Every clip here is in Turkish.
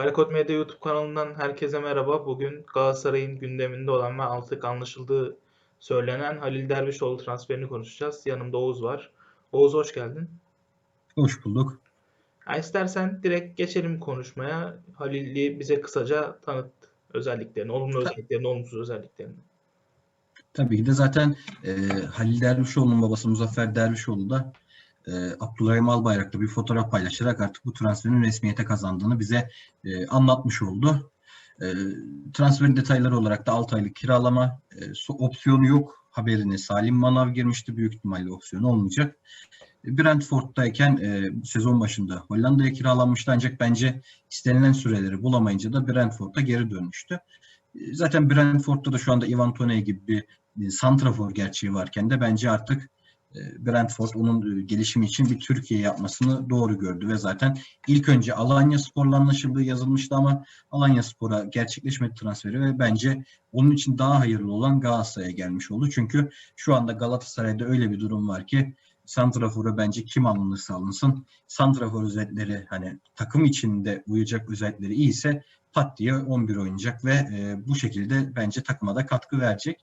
Karakod Medya YouTube kanalından herkese merhaba. Bugün Galatasaray'ın gündeminde olan ve artık anlaşıldığı söylenen Halil Dervişoğlu transferini konuşacağız. Yanımda Oğuz var. Oğuz hoş geldin. Hoş bulduk. Ya istersen direkt geçelim konuşmaya. Halil'i bize kısaca tanıt özelliklerini, olumlu özelliklerini, olumsuz özelliklerini. Tabii ki de zaten e, Halil Dervişoğlu'nun babası Muzaffer Dervişoğlu da e, Abdülrahim Albayrak'la bir fotoğraf paylaşarak artık bu transferin resmiyete kazandığını bize e, anlatmış oldu. E, transferin detayları olarak da 6 aylık kiralama, e, opsiyonu yok haberini Salim Manav girmişti. Büyük ihtimalle opsiyonu olmayacak. Brentford'dayken e, sezon başında Hollanda'ya kiralanmıştı ancak bence istenilen süreleri bulamayınca da Brentford'a geri dönmüştü. E, Zaten Brentford'da da şu anda Ivan Toney gibi bir e, santrafor gerçeği varken de bence artık e, Brentford onun e, gelişimi için bir Türkiye yapmasını doğru gördü ve zaten ilk önce Alanya Spor'la anlaşıldığı yazılmıştı ama Alanya Spor'a gerçekleşmedi transferi ve bence onun için daha hayırlı olan Galatasaray'a gelmiş oldu. Çünkü şu anda Galatasaray'da öyle bir durum var ki Santrafor'a bence kim alınırsa alınsın. Santrafor özellikleri hani takım içinde uyacak özellikleri iyiyse pat diye 11 oynayacak ve e, bu şekilde bence takıma da katkı verecek.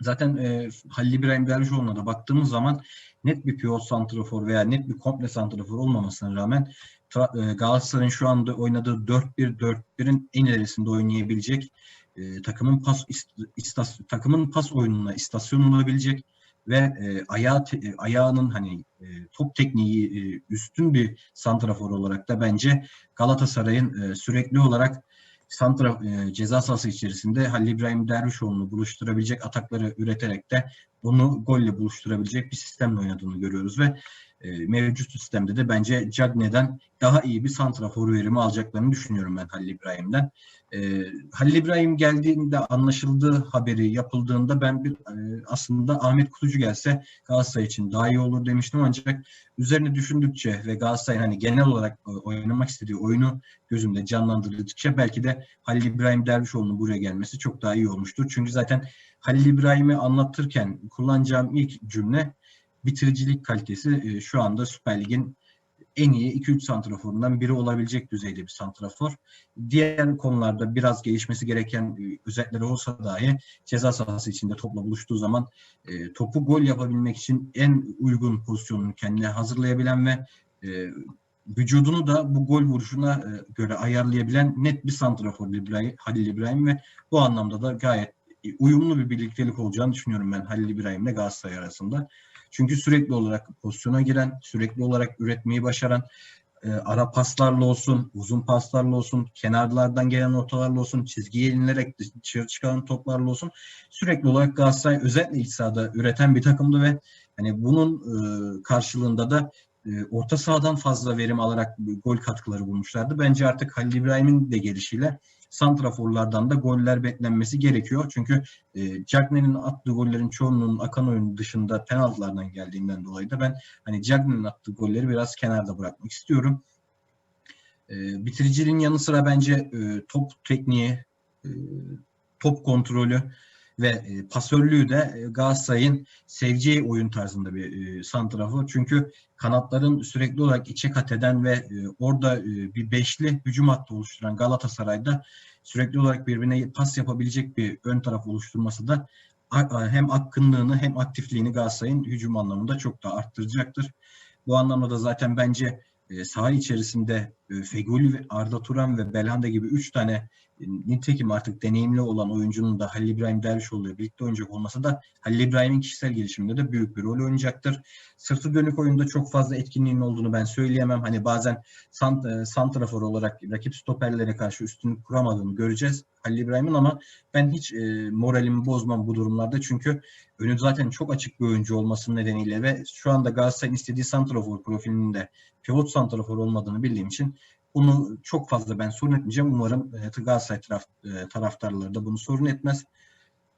Zaten e, Halil İbrahim Dervişoğlu'na da baktığımız zaman net bir pivot santrafor veya net bir komple santrafor olmamasına rağmen e, Galatasaray'ın şu anda oynadığı 4-1-4-1'in en ilerisinde oynayabilecek e, takımın pas ist- istas- takımın pas oyununa istasyon olabilecek ve e, ayağı te- e, ayağının hani e, top tekniği e, üstün bir santrafor olarak da bence Galatasaray'ın e, sürekli olarak santra e, ceza sahası içerisinde Halil İbrahim Dervişoğlu'nu buluşturabilecek atakları üreterek de onu golle buluşturabilecek bir sistemle oynadığını görüyoruz ve e, mevcut sistemde de bence Cagney'den daha iyi bir santrafor verimi alacaklarını düşünüyorum ben Halil İbrahim'den. E, Halil İbrahim geldiğinde anlaşıldığı haberi yapıldığında ben bir e, aslında Ahmet Kutucu gelse Galatasaray için daha iyi olur demiştim ancak üzerine düşündükçe ve Galatasaray'ın hani genel olarak e, oynamak istediği oyunu gözümde canlandırdıkça belki de Halil İbrahim Dervişoğlu'nun buraya gelmesi çok daha iyi olmuştur. Çünkü zaten Halil İbrahim'i anlatırken kullanacağım ilk cümle bitiricilik kalitesi e, şu anda Süper Lig'in en iyi 2-3 santraforundan biri olabilecek düzeyde bir santrafor. Diğer konularda biraz gelişmesi gereken e, özellikleri olsa dahi ceza sahası içinde topla buluştuğu zaman e, topu gol yapabilmek için en uygun pozisyonunu kendine hazırlayabilen ve e, vücudunu da bu gol vuruşuna e, göre ayarlayabilen net bir santrafor Halil İbrahim ve bu anlamda da gayet uyumlu bir birliktelik olacağını düşünüyorum ben Halil İbrahim ile Galatasaray arasında. Çünkü sürekli olarak pozisyona giren, sürekli olarak üretmeyi başaran, e, ara paslarla olsun, uzun paslarla olsun, kenarlardan gelen ortalarla olsun, çizgiye inilerek dışarı çıkan toplarla olsun sürekli olarak Galatasaray özellikle iç sahada üreten bir takımdı ve hani bunun e, karşılığında da e, orta sahadan fazla verim alarak gol katkıları bulmuşlardı. Bence artık Halil İbrahim'in de gelişiyle santraforlardan da goller beklenmesi gerekiyor. Çünkü e, Cagney'in attığı gollerin çoğunluğunun akan oyun dışında penaltılardan geldiğinden dolayı da ben hani Cagney'in attığı golleri biraz kenarda bırakmak istiyorum. E, bitiriciliğin yanı sıra bence e, top tekniği, e, top kontrolü ve e, pasörlüğü de e, Galatasaray'ın seveceği oyun tarzında bir e, santrafor. Çünkü kanatların sürekli olarak içe kat eden ve e, orada e, bir beşli hücum hattı oluşturan Galatasaray'da sürekli olarak birbirine pas yapabilecek bir ön taraf oluşturması da hem akınlığını hem aktifliğini Galatasaray'ın hücum anlamında çok daha arttıracaktır. Bu anlamda da zaten bence e, saha içerisinde e, Feguli, ve Arda Turan ve Belhanda gibi üç tane e, nitekim artık deneyimli olan oyuncunun da Halil İbrahim Dervişoğlu ile birlikte oynayacak olması da Halil İbrahim'in kişisel gelişiminde de büyük bir rol oynayacaktır. Sırtı dönük oyunda çok fazla etkinliğinin olduğunu ben söyleyemem. Hani bazen sant, e, santrafor olarak rakip stoperlere karşı üstünlük kuramadığını göreceğiz Halil İbrahim'in ama ben hiç e, moralimi bozmam bu durumlarda çünkü önü zaten çok açık bir oyuncu olması nedeniyle ve şu anda Galatasaray'ın istediği santrafor profilinde pivot santrafor olmadığını bildiğim için bunu çok fazla ben sorun etmeyeceğim. Umarım e, Galatasaray taraf, e, taraftarları da bunu sorun etmez.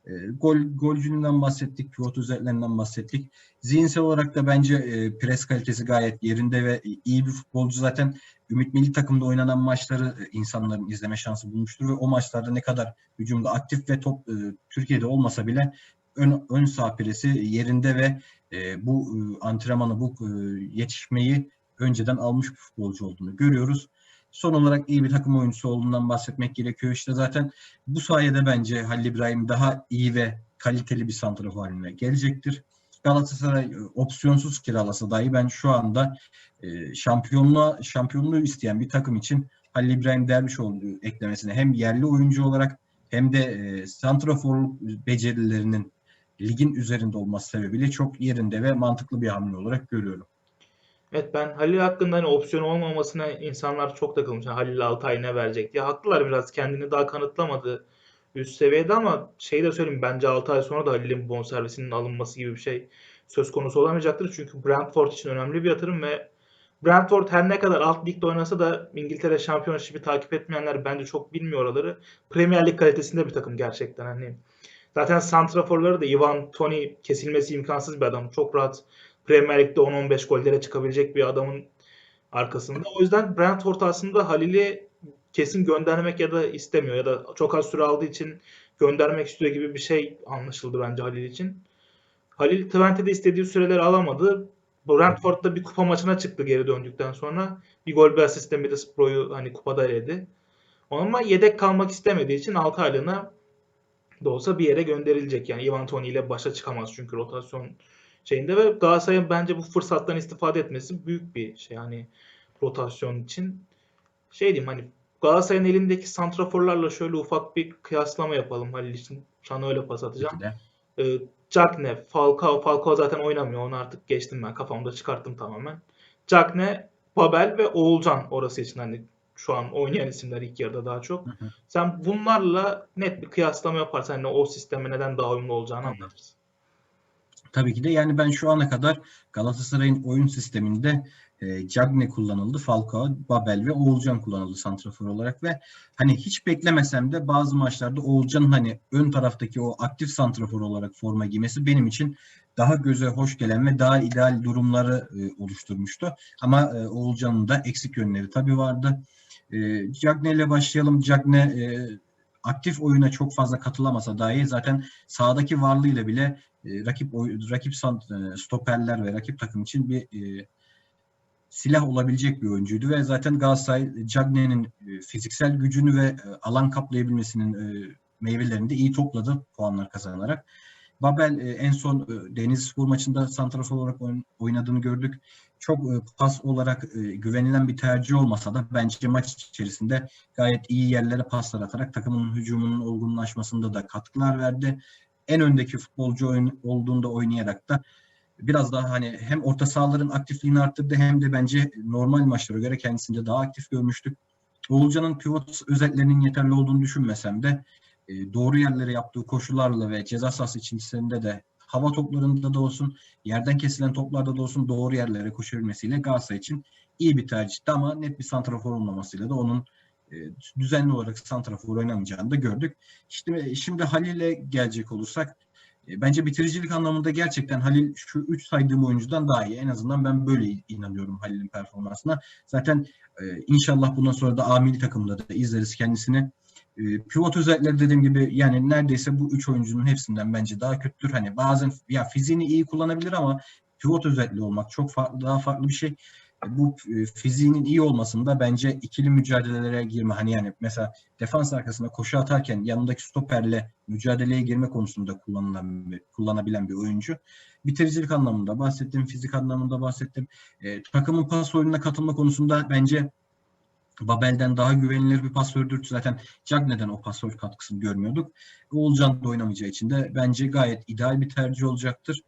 E, gol golcülüğünden bahsettik, pivot özelliklerinden bahsettik. Zihinsel olarak da bence e, pres kalitesi gayet yerinde ve iyi bir futbolcu zaten Ümit Milli Takım'da oynanan maçları e, insanların izleme şansı bulmuştur ve o maçlarda ne kadar hücumda aktif ve top e, Türkiye'de olmasa bile ön, ön sağ presi yerinde ve e, bu e, antrenmanı, bu e, yetişmeyi önceden almış bir futbolcu olduğunu görüyoruz. Son olarak iyi bir takım oyuncusu olduğundan bahsetmek gerekiyor. İşte zaten bu sayede bence Halil İbrahim daha iyi ve kaliteli bir santrafor haline gelecektir. Galatasaray e, opsiyonsuz kiralasa dahi ben şu anda e, şampiyonluğa şampiyonluğu isteyen bir takım için Halil İbrahim Dervişoğlu eklemesine hem yerli oyuncu olarak hem de e, santraforluk becerilerinin ligin üzerinde olması sebebiyle çok yerinde ve mantıklı bir hamle olarak görüyorum. Evet ben Halil hakkında hani opsiyon olmamasına insanlar çok takılmış. Yani Halil Altay ne verecek diye. Haklılar biraz kendini daha kanıtlamadı üst seviyede ama şey de söyleyeyim bence 6 ay sonra da Halil'in bonservisinin alınması gibi bir şey söz konusu olamayacaktır. Çünkü Brentford için önemli bir yatırım ve Brentford her ne kadar alt ligde oynasa da İngiltere Şampiyonşip'i takip etmeyenler bence çok bilmiyor oraları. Premier Lig kalitesinde bir takım gerçekten hani. Zaten santraforları da Ivan Toni kesilmesi imkansız bir adam. Çok rahat Premier Lig'de 10-15 gollere çıkabilecek bir adamın arkasında. O yüzden Brentford aslında Halil'i kesin göndermek ya da istemiyor ya da çok az süre aldığı için göndermek istiyor gibi bir şey anlaşıldı bence Halil için. Halil Twente'de istediği süreleri alamadı. Brentford'da bir kupa maçına çıktı geri döndükten sonra. Bir gol bir asistle Middlesbrough'u hani kupada eledi. Ama yedek kalmak istemediği için 6 aylığına da olsa bir yere gönderilecek. Yani Ivan Toney ile başa çıkamaz çünkü rotasyon şeyinde ve Galatasaray'ın bence bu fırsattan istifade etmesi büyük bir şey. Yani rotasyon için şey diyeyim hani Galatasaray'ın elindeki santraforlarla şöyle ufak bir kıyaslama yapalım Halil için. Sana öyle pas atacağım. Ee, Cagne, Falcao, Falcao zaten oynamıyor. Onu artık geçtim ben. Kafamda çıkarttım tamamen. Cagne, Babel ve Oğulcan orası için hani şu an oynayan isimler ilk yarıda daha çok. Hı hı. Sen bunlarla net bir kıyaslama yaparsan hani o sisteme neden daha uyumlu olacağını anlatırsın. Tabii ki de yani ben şu ana kadar Galatasaray'ın oyun sisteminde e, Cagne kullanıldı, Falcao, Babel ve Oğulcan kullanıldı santrafor olarak ve hani hiç beklemesem de bazı maçlarda Oğulcan'ın hani ön taraftaki o aktif santrafor olarak forma giymesi benim için daha göze hoş gelen ve daha ideal durumları e, oluşturmuştu. Ama e, Oğulcan'ın da eksik yönleri tabii vardı. E, Cagne ile başlayalım. Cagne e, aktif oyuna çok fazla katılamasa dahi zaten sahadaki varlığıyla bile e, rakip oy- rakip e, stoperler ve rakip takım için bir e, silah olabilecek bir oyuncuydu ve zaten Galatasaray Cagne'nin e, fiziksel gücünü ve e, alan kaplayabilmesinin e, meyvelerini de iyi topladı puanlar kazanarak. Babel e, en son e, Denizlispor maçında santrafor olarak oyn- oynadığını gördük. Çok e, pas olarak güvenilen bir tercih olmasa da bence maç içerisinde gayet iyi yerlere paslar atarak takımın hücumunun olgunlaşmasında da katkılar verdi en öndeki futbolcu oyun, olduğunda oynayarak da biraz daha hani hem orta sahaların aktifliğini arttırdı hem de bence normal maçlara göre kendisinde daha aktif görmüştük. Oğulcan'ın pivot özelliklerinin yeterli olduğunu düşünmesem de e, doğru yerlere yaptığı koşularla ve ceza sahası içerisinde de hava toplarında da olsun, yerden kesilen toplarda da olsun doğru yerlere koşabilmesiyle Galatasaray için iyi bir tercihti ama net bir santrafor olmamasıyla da onun e, düzenli olarak santrafor oynamayacağını da gördük. İşte şimdi Halil'e gelecek olursak e, bence bitiricilik anlamında gerçekten Halil şu üç saydığım oyuncudan daha iyi. En azından ben böyle inanıyorum Halil'in performansına. Zaten e, inşallah bundan sonra da A milli takımda da izleriz kendisini. E, pivot özellikleri dediğim gibi yani neredeyse bu üç oyuncunun hepsinden bence daha kötüdür. Hani bazen ya fiziğini iyi kullanabilir ama pivot özelliği olmak çok farklı, daha farklı bir şey bu e, fiziğinin iyi olmasında bence ikili mücadelelere girme hani yani mesela defans arkasında koşu atarken yanındaki stoperle mücadeleye girme konusunda kullanılan bir, kullanabilen bir oyuncu. Bitiricilik anlamında bahsettim, fizik anlamında bahsettim. E, takımın pas oyununa katılma konusunda bence Babel'den daha güvenilir bir pasördür. Zaten Cagne'den o pasör katkısını görmüyorduk. Oğulcan da oynamayacağı için de bence gayet ideal bir tercih olacaktır.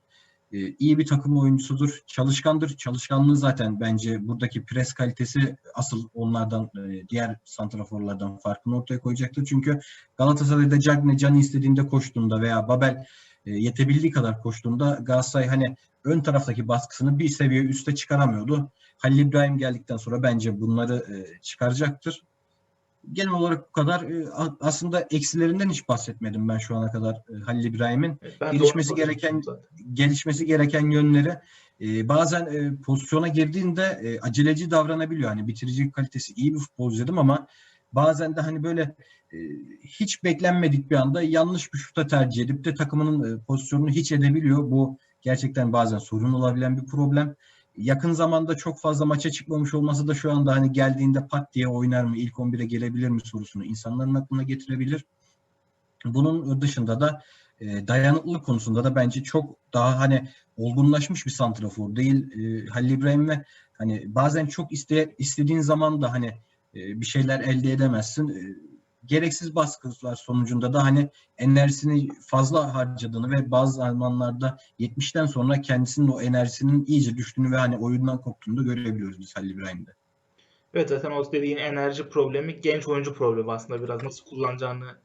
Ee, iyi bir takım oyuncusudur, çalışkandır. Çalışkanlığı zaten bence buradaki pres kalitesi asıl onlardan, e, diğer santraforlardan farkını ortaya koyacaktır. Çünkü Galatasaray'da Cagne canı istediğinde koştuğunda veya Babel e, yetebildiği kadar koştuğunda Galatasaray hani ön taraftaki baskısını bir seviye üste çıkaramıyordu. Halil İbrahim geldikten sonra bence bunları e, çıkaracaktır. Genel olarak bu kadar. E, aslında eksilerinden hiç bahsetmedim ben şu ana kadar e, Halil İbrahim'in Evet, Gelişmesi gereken- zaten. gelişmesi gereken yönleri e, bazen e, pozisyona girdiğinde e, aceleci davranabiliyor. Hani bitirici kalitesi iyi bir futbolcu dedim ama bazen de hani böyle e, hiç beklenmedik bir anda yanlış bir şuta tercih edip de takımının e, pozisyonunu hiç edebiliyor. Bu gerçekten bazen sorun olabilen bir problem. Yakın zamanda çok fazla maça çıkmamış olması da şu anda hani geldiğinde pat diye oynar mı, ilk 11'e gelebilir mi sorusunu insanların aklına getirebilir. Bunun dışında da e, dayanıklılık konusunda da bence çok daha hani olgunlaşmış bir santrafor değil. E, Halil İbrahim ve hani bazen çok iste, istediğin zaman da hani e, bir şeyler elde edemezsin. E, gereksiz baskılar sonucunda da hani enerjisini fazla harcadığını ve bazı zamanlarda 70'ten sonra kendisinin o enerjisinin iyice düştüğünü ve hani oyundan koptuğunu da görebiliyoruz biz Halil İbrahim'de. Evet zaten o dediğin enerji problemi genç oyuncu problemi aslında biraz nasıl kullanacağını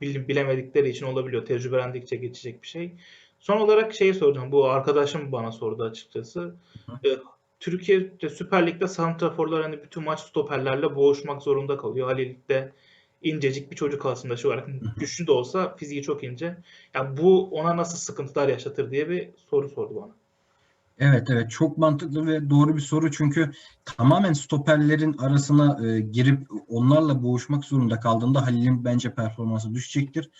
bil- bilemedikleri için olabiliyor. Tecrübelendikçe geçecek bir şey. Son olarak şeyi soracağım. Bu arkadaşım bana sordu açıkçası. Ee, Türkiye'de Süper Lig'de santraforlar hani bütün maç stoperlerle boğuşmak zorunda kalıyor. Halil de incecik bir çocuk aslında şu olarak güçlü de olsa fiziği çok ince. Yani bu ona nasıl sıkıntılar yaşatır diye bir soru sordu bana. Evet evet çok mantıklı ve doğru bir soru çünkü tamamen stoperlerin arasına e, girip onlarla boğuşmak zorunda kaldığında Halil'in bence performansı düşecektir.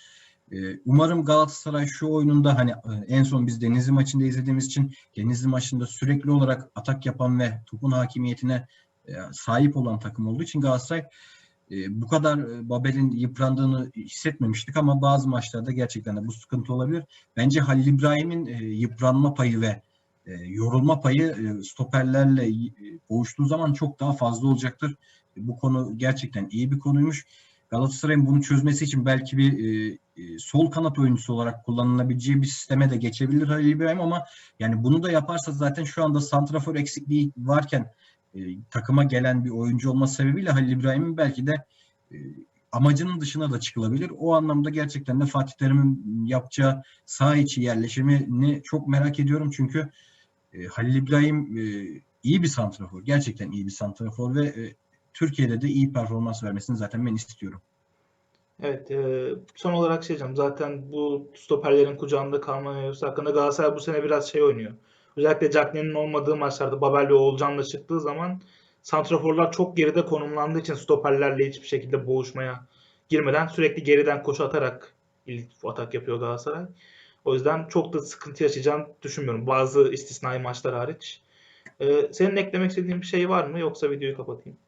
E, umarım Galatasaray şu oyununda hani e, en son biz Denizli maçında izlediğimiz için Denizli maçında sürekli olarak atak yapan ve topun hakimiyetine e, sahip olan takım olduğu için Galatasaray e, bu kadar e, Babel'in yıprandığını hissetmemiştik ama bazı maçlarda gerçekten de bu sıkıntı olabilir. Bence Halil İbrahim'in e, yıpranma payı ve e, yorulma payı e, stoperlerle e, boğuştuğu zaman çok daha fazla olacaktır. E, bu konu gerçekten iyi bir konuymuş. Galatasaray'ın bunu çözmesi için belki bir e, e, sol kanat oyuncusu olarak kullanılabileceği bir sisteme de geçebilir Halil İbrahim ama yani bunu da yaparsa zaten şu anda santrafor eksikliği varken e, takıma gelen bir oyuncu olması sebebiyle Halil İbrahim'in belki de e, amacının dışına da çıkılabilir. O anlamda gerçekten de Fatih Terim'in yapacağı saha içi yerleşimini çok merak ediyorum çünkü e, Halil İbrahim e, iyi bir santrafor. Gerçekten iyi bir santrafor ve Türkiye'de de iyi performans vermesini zaten ben istiyorum. Evet, e, son olarak şey diyeceğim. Zaten bu stoperlerin kucağında kalma hakkında Galatasaray bu sene biraz şey oynuyor. Özellikle Cagney'in olmadığı maçlarda Babel ve Oğulcan'la çıktığı zaman santraforlar çok geride konumlandığı için stoperlerle hiçbir şekilde boğuşmaya girmeden sürekli geriden koşu atarak atak yapıyor Galatasaray. O yüzden çok da sıkıntı yaşayacağını düşünmüyorum. Bazı istisnai maçlar hariç. E, senin eklemek istediğin bir şey var mı? Yoksa videoyu kapatayım.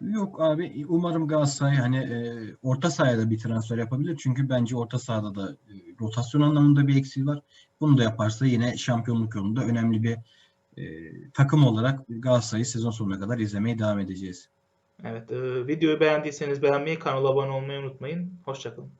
Yok abi umarım Galatasaray hani e, orta sahada bir transfer yapabilir. Çünkü bence orta sahada da e, rotasyon anlamında bir eksiği var. Bunu da yaparsa yine şampiyonluk yolunda önemli bir e, takım olarak Galatasaray'ı sezon sonuna kadar izlemeye devam edeceğiz. Evet. E, videoyu beğendiyseniz beğenmeyi, kanala abone olmayı unutmayın. Hoşçakalın.